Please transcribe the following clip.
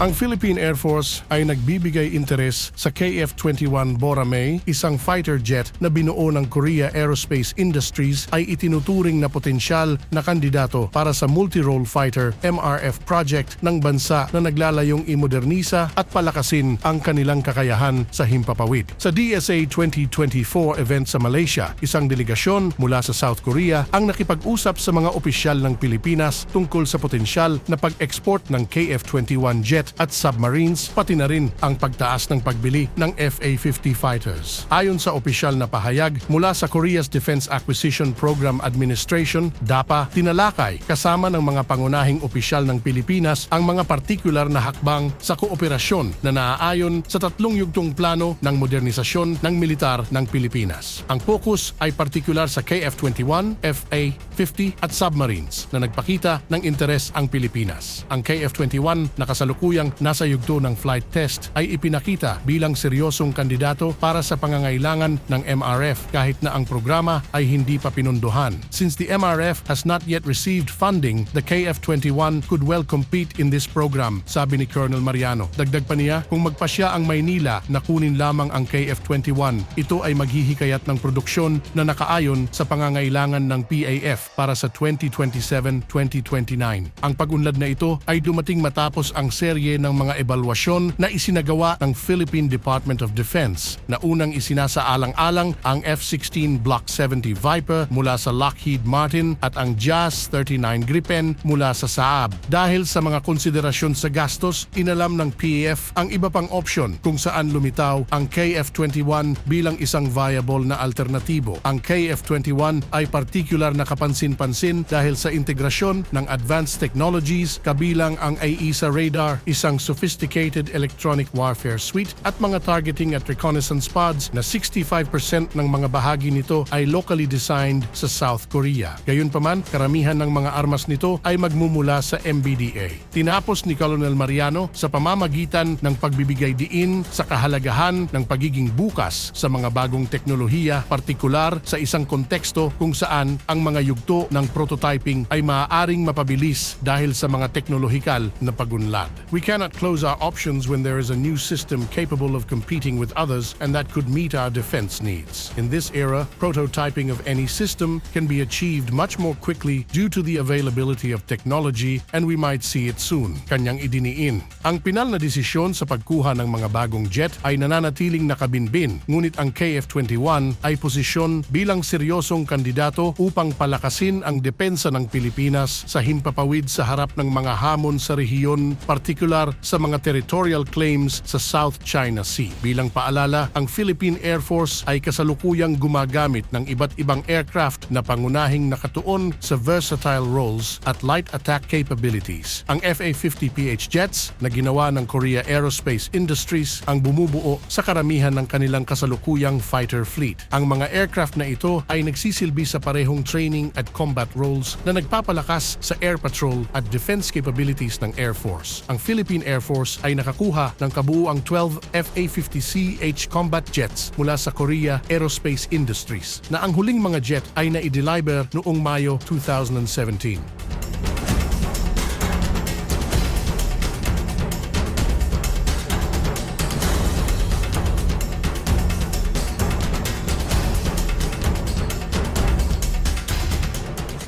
Ang Philippine Air Force ay nagbibigay interes sa KF-21 Boracay, isang fighter jet na binuo ng Korea Aerospace Industries ay itinuturing na potensyal na kandidato para sa multi-role fighter MRF project ng bansa na naglalayong imodernisa at palakasin ang kanilang kakayahan sa himpapawid. Sa DSA 2024 event sa Malaysia, isang delegasyon mula sa South Korea ang nakipag-usap sa mga opisyal ng Pilipinas tungkol sa potensyal na pag-export ng KF-21 jet at submarines pati na rin ang pagtaas ng pagbili ng FA-50 fighters. Ayon sa opisyal na pahayag mula sa Korea's Defense Acquisition Program Administration, DAPA, tinalakay kasama ng mga pangunahing opisyal ng Pilipinas ang mga partikular na hakbang sa kooperasyon na naaayon sa tatlong yugtong plano ng modernisasyon ng militar ng Pilipinas. Ang focus ay partikular sa KF-21, FA-50 at submarines na nagpakita ng interes ang Pilipinas. Ang KF-21 na kasalukuyang nasa yugto ng flight test ay ipinakita bilang seryosong kandidato para sa pangangailangan ng MRF kahit na ang programa ay hindi pa pinunduhan. Since the MRF has not yet received funding, the KF-21 could well compete in this program, sabi ni Colonel Mariano. Dagdag pa niya, kung magpasya ang Maynila na kunin lamang ang KF-21, ito ay maghihikayat ng produksyon na nakaayon sa pangangailangan ng PAF para sa 2027-2029. Ang pag-unlad na ito ay dumating matapos ang serye ng mga ebalwasyon na isinagawa ng Philippine Department of Defense na unang isinasaalang-alang ang F-16 Block 70 Viper mula sa Lockheed Martin at ang JAS-39 Gripen mula sa Saab. Dahil sa mga konsiderasyon sa gastos, inalam ng PAF ang iba pang option kung saan lumitaw ang KF-21 bilang isang viable na alternatibo. Ang KF-21 ay particular na kapansin-pansin dahil sa integrasyon ng advanced technologies kabilang ang AESA radar, isang sophisticated electronic warfare suite at mga targeting at reconnaissance pods na 65% ng mga bahagi nito ay locally designed sa South Korea. Gayunpaman, karamihan ng mga armas nito ay magmumula sa MBDA. Tinapos ni Colonel Mariano sa pamamagitan ng pagbibigay diin sa kahalagahan ng pagiging bukas sa mga bagong teknolohiya, partikular sa isang konteksto kung saan ang mga yugto ng prototyping ay maaaring mapabilis dahil sa mga teknolohikal na pagunlad. We cannot close our options when there is a new system capable of competing with others and that could meet our defense needs. In this era, prototyping of any system can be achieved much more quickly due to the availability of technology and we might see it soon. Kanyang idiniin. Ang pinal na desisyon sa pagkuha ng mga bagong jet ay nananatiling nakabinbin ngunit ang KF-21 ay posisyon bilang seryosong kandidato upang palakasin ang depensa ng Pilipinas sa himpapawid sa harap ng mga hamon sa rehiyon, partikular sa mga territorial claims sa South China Sea. Bilang paalala, ang Philippine Air Force ay kasalukuyang gumagamit ng iba't ibang aircraft na pangunahing nakatuon sa versatile roles at light attack capabilities. Ang FA-50PH jets na ginawa ng Korea Aerospace Industries ang bumubuo sa karamihan ng kanilang kasalukuyang fighter fleet. Ang mga aircraft na ito ay nagsisilbi sa parehong training at combat roles na nagpapalakas sa air patrol at defense capabilities ng Air Force. Ang Philippine Air Force ay nakakuha ng kabuuang 12 FA-50CH combat jets mula sa Korea Aerospace Industries na ang huling mga jet ay na-deliver noong Mayo 2017.